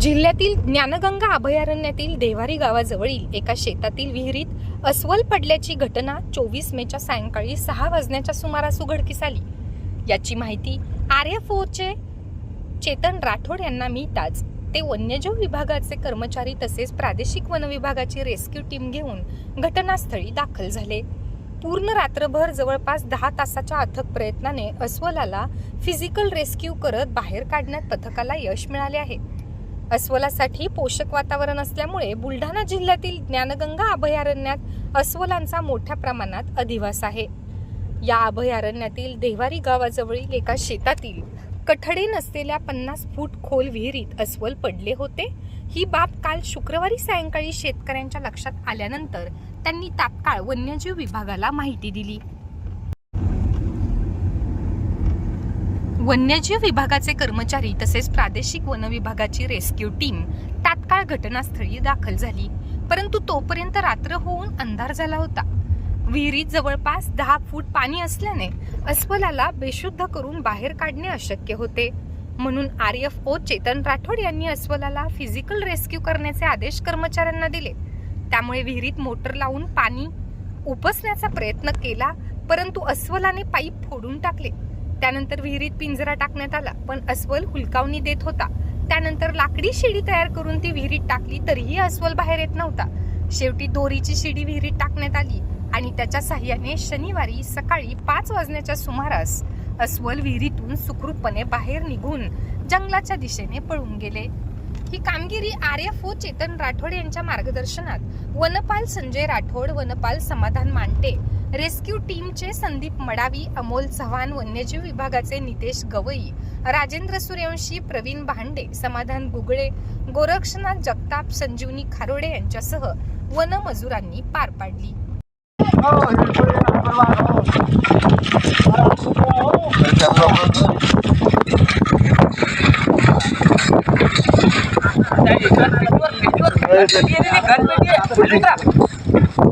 जिल्ह्यातील ज्ञानगंगा अभयारण्यातील देवारी गावाजवळील एका शेतातील विहिरीत अस्वल पडल्याची घटना चोवीस मेच्या सायंकाळी सहा वाजण्याच्या सुमारास उघडकीस आली. याची माहिती आर एफ ओचे चेतन राठोड यांना मिळताच ते वन्यजीव विभागाचे कर्मचारी तसेच प्रादेशिक वन विभागाची रेस्क्यू टीम घेऊन घटनास्थळी दाखल झाले. पूर्ण रात्रभर जवळपास दहा तासाच्या अथक प्रयत्नाने अस्वलाला फिजिकल रेस्क्यू करत बाहेर काढण्यात पथकाला यश मिळाले आहे. अस्वलासाठी पोषक वातावरण असल्यामुळे बुलढाणा जिल्ह्यातील ज्ञानगंगा अभयारण्यात अस्वलांचा मोठ्या प्रमाणात अधिवास आहे. या अभयारण्यातील देवारी गावाजवळील एका शेतातील कठडे नसलेल्या पन्नास फूट खोल विहिरीत अस्वल पडले होते. ही बाब काल शुक्रवारी सायंकाळी शेतकऱ्यांच्या लक्षात आल्यानंतर त्यांनी तात्काळ वन्यजीव विभागाला माहिती दिली. वन्यजीव विभागाचे कर्मचारी तसेच प्रादेशिक वन विभागाची रेस्क्यू टीम तात्काळ घटनास्थळी दाखल झाली. परंतु तोपर्यंत रात्र होऊन अंधार झाला होता. विहिरीत जवळपास दहा फूट पाणी असल्याने अस्वलाला बेशुद्ध करून बाहेर काढणे अशक्य होते. म्हणून R F O Chetan Rathod यांनी अस्वलाला फिजिकल रेस्क्यू करण्याचे आदेश कर्मचाऱ्यांना दिले. त्यामुळे विहिरीत मोटर लावून पाणी उपसण्याचा प्रयत्न केला परंतु अस्वलाने पाईप फोडून टाकले. त्यानंतर विहिरीत पिंजरा टाकण्यात आला पण अस्वल हुलकावणी देत होता. त्यानंतर लाकडी शिडी तयार करून ती विहिरीत टाकली तरीही अस्वल बाहेर येत नव्हता. शेवटी दोरीची शिडी विहिरीत टाकण्यात आली आणि त्याच्या साह्याने शनिवारी सकाळी पाच वाजण्याच्या सुमारास अस्वल विहिरीतून सुखरूपपणे बाहेर निघून जंगलाच्या दिशेने पळून गेले. ही कामगिरी R F O Chetan Rathod यांच्या मार्गदर्शनात वनपाल संजय राठोड वनपाल समाधान मांटे रेस्क्यू टीमचे संदीप मडावी अमोल चव्हाण वन्यजीव विभागाचे नितेश गवई राजेंद्र सूर्यवंशी प्रवीण भांडे समाधान गुगळे गोरक्षनाथ जगताप संजीवनी खारोडे यांच्यासह वनमजुरांनी पार पाडली. हो, ઘર બેઠી